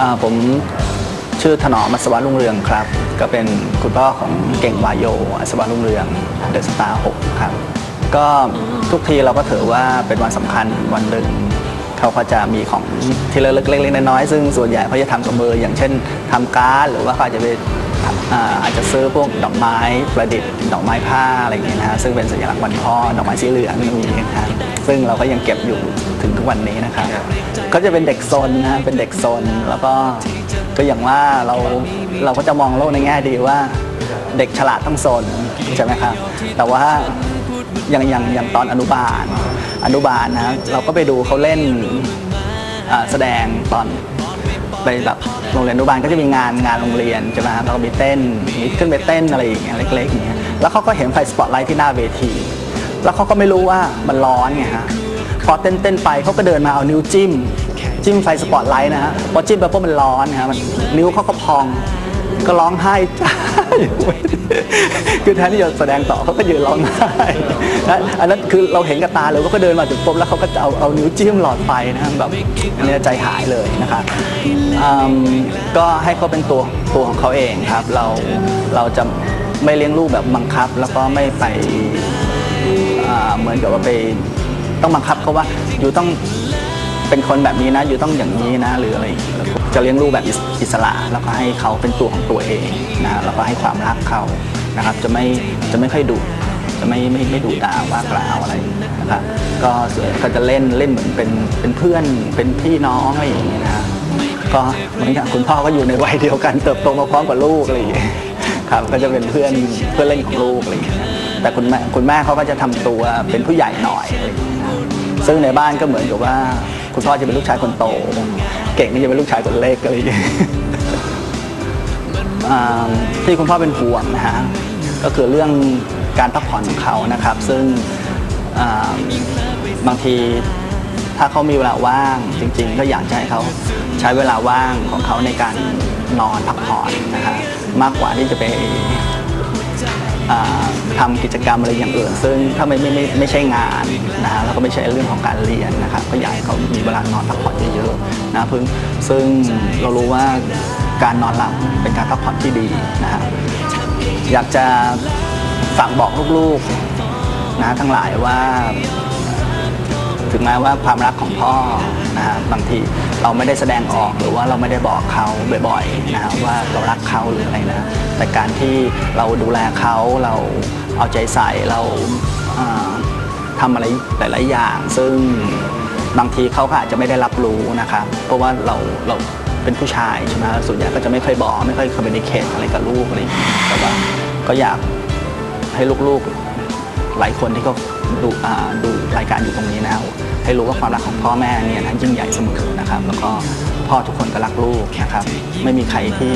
อ่าผมชื่อถนอมอัศวรุ่งเรืองครับ ก็เป็นคุณพ่อของเก่งวายโยอัศวะรุ่งเรืองเดอะสตาร์หกครับ ก็ทุกทีเราก็ถือว่าเป็นวันสำคัญวันหนึ่งเขาก็จะมีของที่ระลึกเล็กๆน้อยๆซึ่งส่วนใหญ่เขาจะทำกับมืออย่างเช่นทำการ์ดหรือว่าเขาจะไปอาอาจจะซื้อพวกดอกไม้ประดิษฐ์ดอกไม้ผ้าอะไรอย่างเงี้ยนะฮะซึ่งเป็นสัญลักษณ์วันพ่อดอกไม้สีเหลืองอย่างนี้นะครับซึ่งเราก็ยังเก็บอยู่ ถึงทุกวันนี้นะครับก็จะเป็นเด็กซนนะเป็นเด็กซนแล้วก็ก็อย่างว่าเราเราก็จะมองโลกในแง่ดีว่า เด็กฉลาดต้องซนใช่ไหมครับแต่ว่าอย่างอย่างอย่างตอนอนุบาลอนุบาลนะเราก็ไปดูเขาเล่นแสดงตอนไปแบบโรงเรียนอนุบาลก็จะมีงานงานโรงเรียนใช่ไหมครับเราก็มีเต้นมีขึ้นไปเต้นอะไรอย่างเงี้ยเล็กๆอย่างเงี้ยแล้วเขาก็เห็นไฟสปอตไลท์ที่หน้าเวที แล้วเขาก็ไม่รู้ว่ามันร้อนไงฮะ พอเต้นๆไปเขาก็เดินมาเอานิ้วจิ้ม จิ้มไฟสปอตไลท์นะฮะพอจิ้มไปปุ๊บมันร้อนนะฮะมันนิ้วเขาก็พอง ก็ร้องไห้จ้าคือแทนที่จะแสดงต่อเขาก็ยืนร้องไห้นะอันนั้นคือเราเห็นกับตาเลยว่าก็เดินมาถึงปุ๊บแล้วเขาก็จะเอาเอานิ้วจิ้มหลอดไฟนะฮะแบบอันนี้ใจหายเลยนะครับก็ให้เขาเป็นตัวตัวของเขาเองครับ เราเราจะไม่เลี้ยงลูกแบบบังคับ แล้วก็ไม่ไปเหมือนกับว่าไป ต้องบังคับเขาว่าอยู่ต้องเป็นคนแบบนี้นะ อยู่ต้องอย่างนี้นะหรืออะไรจะเลี้ยงลูกแบบอิสระแล้วก็ให้เขาเป็นตัวของตัวเองนะแล้วก็ให้ความรักเขานะครับจะไม่จะไม่ค่อยดุจะไม่ไม่ไม่ดุด่าว่ากล่าวอะไรนะครับก็ส่วนก็จะเล่นเล่นเหมือนเป็นเป็นเพื่อนเป็นพี่น้องอะไรอย่างเงี้ยนะก็เหมือนกับคุณพ่อก็อยู่ในวัยเดียวกัน เติบโตมาพร้อมกับลูกอะไรอย่างเงี้ยครับก็จะเป็นเพื่อนเพื่อนเล่นของลูกอะไรอย่างเงี้ยแต่คุณแม่คุณแม่เขาก็จะทำตัวเป็นผู้ใหญ่หน่อยอะไรอย่างเงี้ย ซึ่งในบ้านก็เหมือนกับว่า คุณพ่อจะเป็นลูกชายคนโต เก่งก็จะเป็นลูกชายคนเล็กอะไรอย่างเงี้ยที่คุณพ่อเป็นห่วงนะฮะก็คือเรื่องการพักผ่อนของเขานะครับ ซึ่งบางทีถ้าเขามีเวลาว่างจริง ๆ ก็อยากจะให้เขาใช้เวลาว่างของเขาในการนอนพักผ่อนนะฮะมากกว่าที่จะไป ทำทำกิจกรรมอะไรอย่างอื่น ซึ่งถ้าไม่ไม่ไม่ไม่ใช่งานนะฮะแล้วก็ไม่ใช่เรื่องของการเรียนนะครับก็อยากให้เขามีเวลานอนพักผ่อนเยอะๆนะเพิ่งซึ่งเรารู้ว่าการนอนหลับเป็นการพักผ่อนที่ดีนะฮะอยากจะฝากบอกลูกๆนะทั้งหลายว่า ถึงแม้ว่าความรักของพ่อนะฮะบางทีเราไม่ได้แสดงออกหรือว่าเราไม่ได้บอกเขาบ่อยๆนะฮะว่าเรารักเขาหรืออะไรนะ แต่การที่เราดูแลเขาเราเอาใจใส่เราอ่าทำอะไรหลายๆอย่าง ซึ่งบางทีเขาก็อาจจะไม่ได้รับรู้นะครับเพราะว่าเราเราเป็นผู้ชายใช่ไหมส่วนใหญ่ก็จะไม่ค่อยบอก ไม่ค่อยคอมมิวนิเคชอะไรกับลูกอะไรอย่างเงี้ยแต่ว่าก็อยากให้ลูกๆ หลายคนที่เขาดูดูรายการอยู่ตรงนี้นะให้รู้ว่าความรักของพ่อแม่เนี่ยนะยิ่งใหญ่เสมอนะครับ แล้วก็พ่อทุกคนก็รักลูกนะครับ ไม่มีใครที่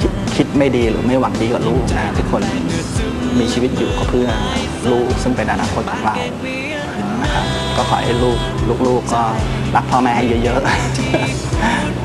คิดคิดไม่ดีหรือไม่หวังดีกับลูกนะทุกคนมีชีวิตอยู่ก็เพื่อลูกซึ่งเป็นอนาคตของเรานะครับก็ขอให้ลูกลูกๆก็รักพ่อแม่ให้เยอะๆ